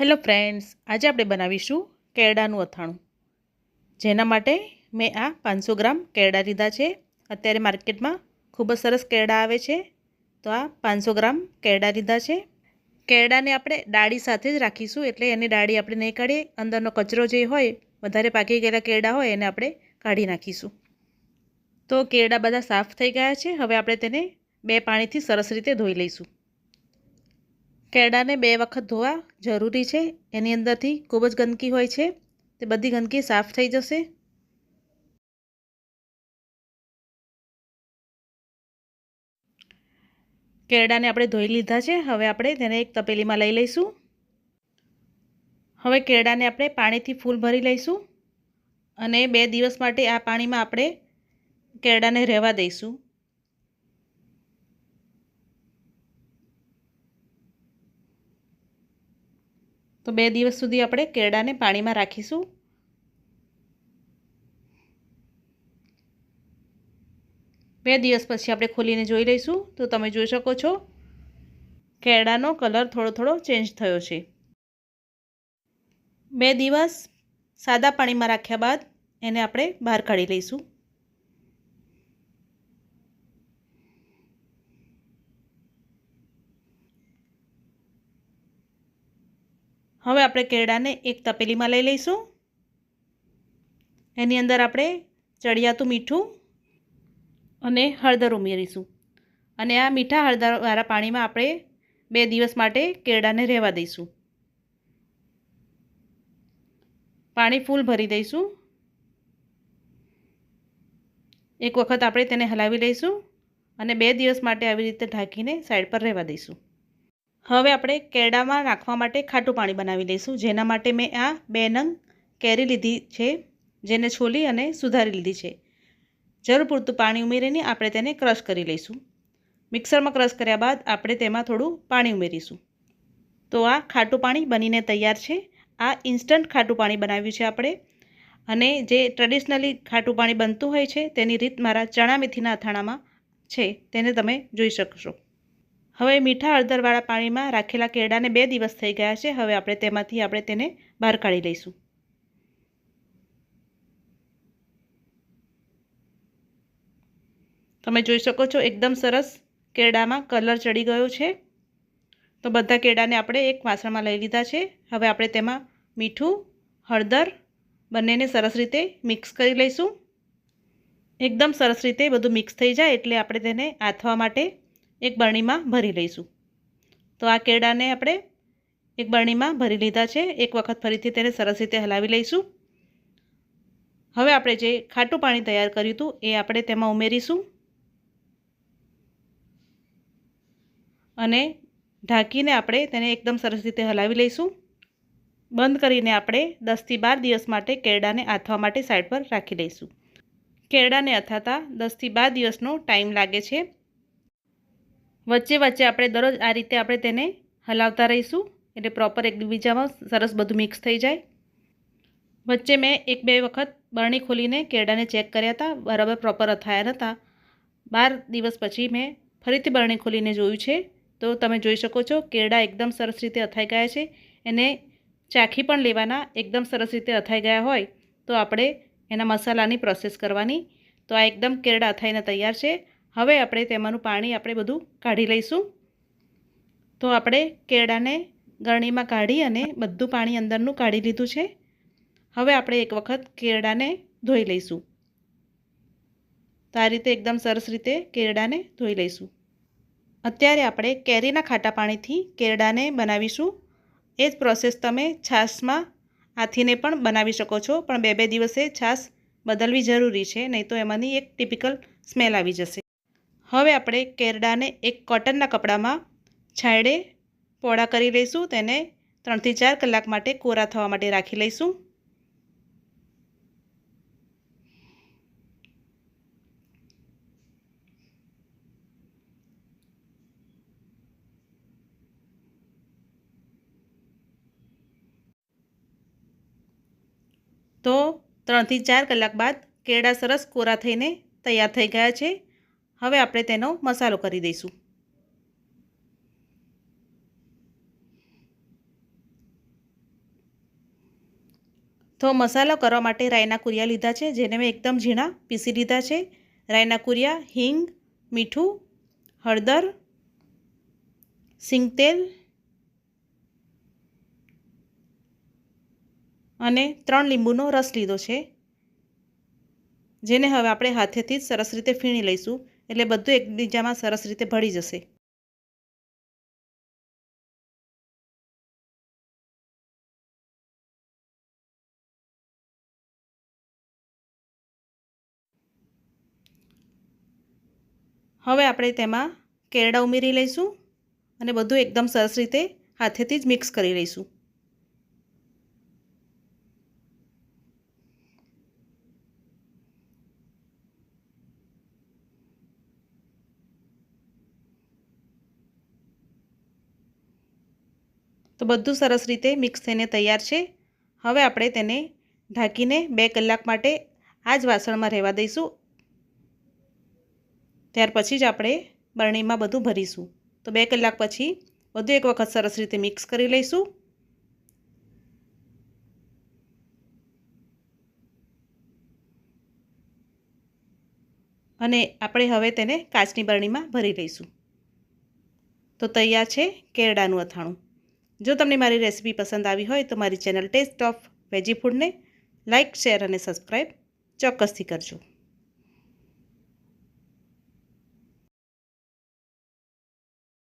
Hello friends, આજે આપણે બનાવીશું કેળાનું અથાણું. જેના માટે મેં આ પાંચસો ગ્રામ કેળા લીધા છે. અત્યારે માર્કેટમાં ખૂબ જ સરસ કેળા આવે છે. તો આ પાંચસો ગ્રામ કેળા લીધા છે. કેળાને આપણે ડાળી સાથે જ રાખીશું એટલે એની ડાળી આપણે નહીં કાઢીએ. અંદરનો કચરો જે હોય, વધારે પાકી ગયેલા કેળા હોય એને આપણે કાઢી નાખીશું. તો કેળા બધા સાફ થઈ ગયા છે. હવે આપણે તેને બે પાણીથી સરસ રીતે ધોઈ લઈશું. કેળાને બે વખત ધોવા જરૂરી છે. એની અંદરથી ખૂબ જ ગંદકી હોય છે. તે બધી ગંદકી સાફ થઈ જશે. કેળાને આપણે ધોઈ લીધા છે. હવે આપણે તેને એક તપેલીમાં લઈ લઈશું. હવે કેળાને આપણે પાણીથી ફૂલ ભરી લઈશું અને બે દિવસ માટે આ પાણીમાં આપણે કેળાને રહેવા દઈશું. તો બે દિવસ સુધી આપણે કેળાને પાણીમાં રાખીશું. બે દિવસ પછી આપણે ખોલીને જોઈ લઈશું. તો તમે જોઈ શકો છો, કેળાનો કલર થોડો થોડો ચેન્જ થયો છે. બે દિવસ સાદા પાણીમાં રાખ્યા બાદ એને આપણે બહાર કાઢી લઈશું. હવે આપણે કેળાને એક તપેલીમાં લઈ લઈશું. એની અંદર આપણે ચડિયાતું મીઠું અને હળદર ઉમેરીશું. અને આ મીઠા હળદરવાળા પાણીમાં આપણે બે દિવસ માટે કેળાને રહેવા દઈશું. પાણી ફૂલ ભરી દઈશું. એક વખત આપણે તેને હલાવી લઈશું અને બે દિવસ માટે આવી રીતે ઢાંકીને સાઈડ પર રહેવા દઈશું. હવે આપણે કેળામાં નાખવા માટે ખાટું પાણી બનાવી લઈશું. જેના માટે મેં આ બે નંગ કેરી લીધી છે, જેને છોલી અને સુધારી લીધી છે. જરૂર પૂરતું પાણી ઉમેરીને આપણે તેને ક્રશ કરી લઈશું. મિક્સરમાં ક્રશ કર્યા બાદ આપણે તેમાં થોડું પાણી ઉમેરીશું. તો આ ખાટું પાણી બનીને તૈયાર છે. આ ઇન્સ્ટન્ટ ખાટું પાણી બનાવ્યું છે આપણે. અને જે ટ્રેડિશનલી ખાટું પાણી બનતું હોય છે, તેની રીત મારા ચણા મેથીના અથાણામાં છે. તેને તમે જોઈ શકશો. હવે મીઠા હળદરવાળા પાણીમાં રાખેલા કેળાને બે દિવસ થઈ ગયા છે. હવે આપણે તેમાંથી આપણે તેને બહાર કાઢી લઈશું. તમે જોઈ શકો છો, એકદમ સરસ કેળામાં કલર ચડી ગયો છે. તો બધા કેળાને આપણે એક વાસણમાં લઈ લીધા છે. હવે આપણે તેમાં મીઠું, હળદર, બંનેને સરસ રીતે મિક્સ કરી લઈશું. એકદમ સરસ રીતે બધું મિક્સ થઈ જાય એટલે આપણે તેને આથવા માટે એક બરણીમાં ભરી લઈશું. તો આ કેળાને આપણે એક બરણીમાં ભરી લીધા છે. એક વખત ફરીથી તેને સરસ રીતે હલાવી લઈશું. હવે આપણે જે ખાટું પાણી તૈયાર કર્યું હતું એ આપણે તેમાં ઉમેરીશું. અને ઢાંકીને આપણે તેને એકદમ સરસ રીતે હલાવી લઈશું. બંધ કરીને આપણે દસથી બાર દિવસ માટે કેળાને આથવા માટે સાઈડ પર રાખી લઈશું. કેળાને અથાતા દસથી બાર દિવસનો ટાઈમ લાગે છે. વચ્ચે વચ્ચે આપણે દરરોજ આ રીતે આપણે તેને હલાવતા રહીશું. એટલે પ્રોપર એકબીજામાં સરસ બધું મિક્સ થઈ જાય. વચ્ચે મેં એક બે વખત બરણી ખોલીને કેળાને ચેક કર્યા હતા. બરાબર પ્રોપર અથાયા નહોતા બાર દિવસ પછી મેં ફરીથી બરણી ખોલીને જોયું છે. તો તમે જોઈ શકો છો, કેળા એકદમ સરસ રીતે અથાઈ ગયા છે. એને ચાખી પણ લેવાના એકદમ સરસ રીતે અથાઈ ગયા હોય. તો આપણે એના મસાલાની પ્રોસેસ કરવાની. તો આ એકદમ કેળા અથાઈને તૈયાર છે. હવે આપણે તેમાંનું પાણી આપણે બધું કાઢી લઈશું. તો આપણે કેળાને ગરણીમાં કાઢી અને બધું પાણી અંદરનું કાઢી લીધું છે. હવે આપણે એક વખત કેળાને ધોઈ લઈશું. તો આ રીતે એકદમ સરસ રીતે કેરડાને ધોઈ લઈશું. અત્યારે આપણે કેરીના ખાટા પાણીથી કેરડાને બનાવીશું. એ જ પ્રોસેસ તમે છાશમાં આથીને પણ બનાવી શકો છો. પણ બે બે દિવસે છાશ બદલવી જરૂરી છે, નહીં તો એમાંની એક ટિપિકલ સ્મેલ આવી જશે. હવે આપણે કેરડાને એક કોટનના કપડામાં છાંયડે પોળા કરી લઈશું, તેને ત્રણથી ચાર કલાક માટે કોરા થવા માટે રાખી લઈશું. તો ત્રણથી ચાર કલાક બાદ કેળા સરસ કોરા થઈને તૈયાર થઈ ગયા છે. હવે આપણે તેનો મસાલો કરી દઈશું. તો મસાલો કરવા માટે રાયના કુરિયા લીધા છે, જેને મેં એકદમ ઝીણા પીસી લીધા છે. રાઈના કુરિયા, હિંગ, મીઠું, હળદર, સિંગતેલ અને ત્રણ લીંબુનો રસ લીધો છે, જેને હવે આપણે હાથેથી જ સરસ રીતે ફીણી લઈશું. એટલે બધું એકબીજામાં સરસ રીતે ભળી જશે. હવે આપણે તેમાં કેરડા ઉમેરી લઈશું અને બધું એકદમ સરસ રીતે હાથેથી જ મિક્સ કરી લઈશું. તો બધું સરસ રીતે મિક્સ થઈને તૈયાર છે. હવે આપણે તેને ઢાંકીને બે કલાક માટે આ જ વાસણમાં રહેવા દઈશું. ત્યાર પછી જ આપણે બરણીમાં બધું ભરીશું. તો બે કલાક પછી બધું એક વખત સરસ રીતે મિક્સ કરી લઈશું. અને આપણે હવે તેને કાચની બરણીમાં ભરી લઈશું. તો તૈયાર છે કેરડાનું અથાણું. જો તમને મારી રેસીપી પસંદ આવી હોય તો મારી ચેનલ ટેસ્ટ ઓફ વેજી ફૂડને લાઇક, શેર અને સબસ્ક્રાઈબ ચોક્કસથી કરજો.